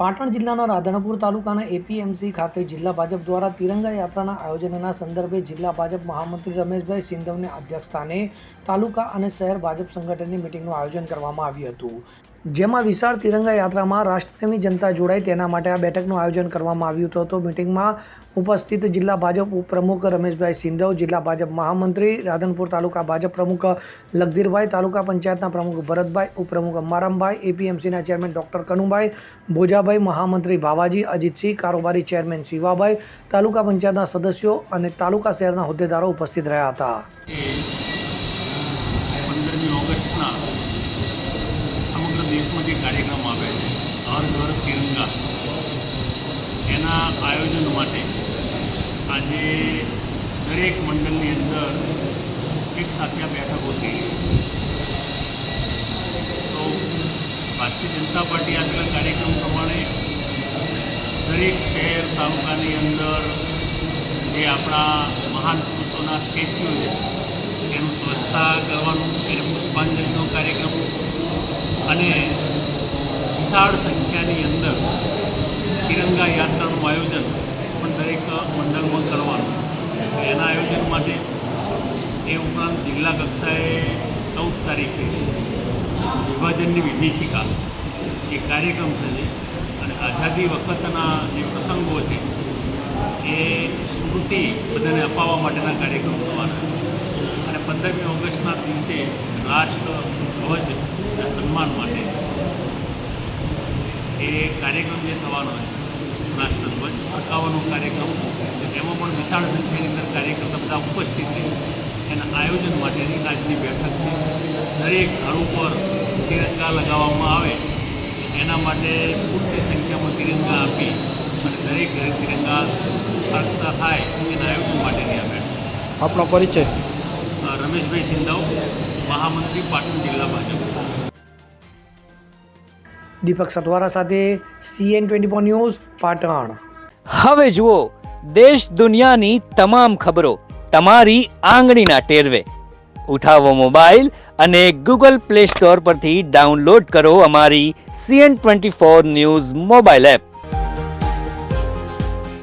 પાટણ જિલ્લાના રાધનપુર તાલુકાના એપીએમસી ખાતે જિલ્લા ભાજપ દ્વારા તિરંગા યાત્રાના આયોજનના સંદર્ભે જિલ્લા ભાજપ મહામંત્રી રમેશભાઈ સિંધવને અધ્યક્ષસ્થાને તાલુકા અને શહેર ભાજપ સંગઠનની મિટિંગનું આયોજન કરવામાં આવ્યું હતું. જેમાં વિશાળ તિરંગા યાત્રામાં રાષ્ટ્રપ્રેમી જનતા જોડાય તેના માટે આ બેઠકનું આયોજન કરવામાં આવ્યું હતું. તો મિટિંગમાં ઉપસ્થિત જિલ્લા ભાજપ ઉપપ્રમુખ રમેશભાઈ સિંધવ, જિલ્લા ભાજપ મહામંત્રી રાધનપુર તાલુકા ભાજપ પ્રમુખ લગધીરભાઈ, તાલુકા પંચાયતના પ્રમુખ ભરતભાઈ, ઉપપ્રમુખ અંબારામભાઈ એપીએમસીના ચેરમેન ડૉક્ટર કનુભાઈ, ભોજાભાઈ મહામંત્રી ભાવાજી, અજીતસિંહ, કારોબારી ચેરમેન શિવાભાઈ, તાલુકા પંચાયતના સદસ્યો અને તાલુકા શહેરના હોદ્દેદારો ઉપસ્થિત રહ્યા હતા પંદરમી ઓગસ્ટના સમગ્ર દેશમાં જે કાર્યક્રમ આવે છે હર ઘર તિરંગા. એના આયોજન માટે આજે દરેક મંડળની અંદર એક સાથે આ બેઠકો થઈ તો ભારતીય જનતા પાર્ટી આપેલા કાર્યક્રમ પ્રમાણે દરેક શહેર તાલુકાની અંદર જે આપણા મહાન પુરુષોના સ્ટેચ્યુ છે, એનું સ્વચ્છતા કરવાનું એને પુષ્પાંજલિનો કાર્યક્રમ. અને વિશાળ સંખ્યાની અંદર તિરંગા યાત્રાનું આયોજન પણ દરેક મંડળમાં કરવાનું એના આયોજન માટે એ ઉપરાંત જિલ્લા કક્ષાએ ચૌદ તારીખે વિભાજનની વિભીષિકા એ કાર્યક્રમ થશે. અને આઝાદી વખતના જે પ્રસંગો છે એ સ્મૃતિ બધાને અપાવવા માટેના કાર્યક્રમ થવાના પંદરમી ઓગસ્ટના દિવસે રાષ્ટ્ર ધ્વજ સન્માન માટે એ કાર્યક્રમ જે થવાનો છે, રાષ્ટ્રધ્વજ ફરકાવવાનો કાર્યક્રમ, એમાં પણ વિશાળ સંખ્યાની અંદર કાર્યકર્તા બધા ઉપસ્થિત રહે. એના આયોજન માટેની આજની બેઠક છે. દરેક ઘર ઉપર તિરંગા લગાવવામાં આવે. એના માટે પૂરતી સંખ્યામાં તિરંગા આપી અને દરેક ઘરે તિરંગા ફરકતા થાય એના આયોજન માટેની આ બેઠક આપનો પરિચય. રમેશભાઈ સિંધાવ મહામંત્રી પાટણ જિલ્લા ભાજપ. દીપક સતવારા સાથે CN twenty four news Patan. હવે જુઓ દેશ દુનિયાની તમામ ખબરો તમારી આંગળીના ટેરવે. ઉઠાવો મોબાઈલ અને ગૂગલ પ્લે સ્ટોર પરથી ડાઉનલોડ કરો અમારી CN twenty four news mobile app.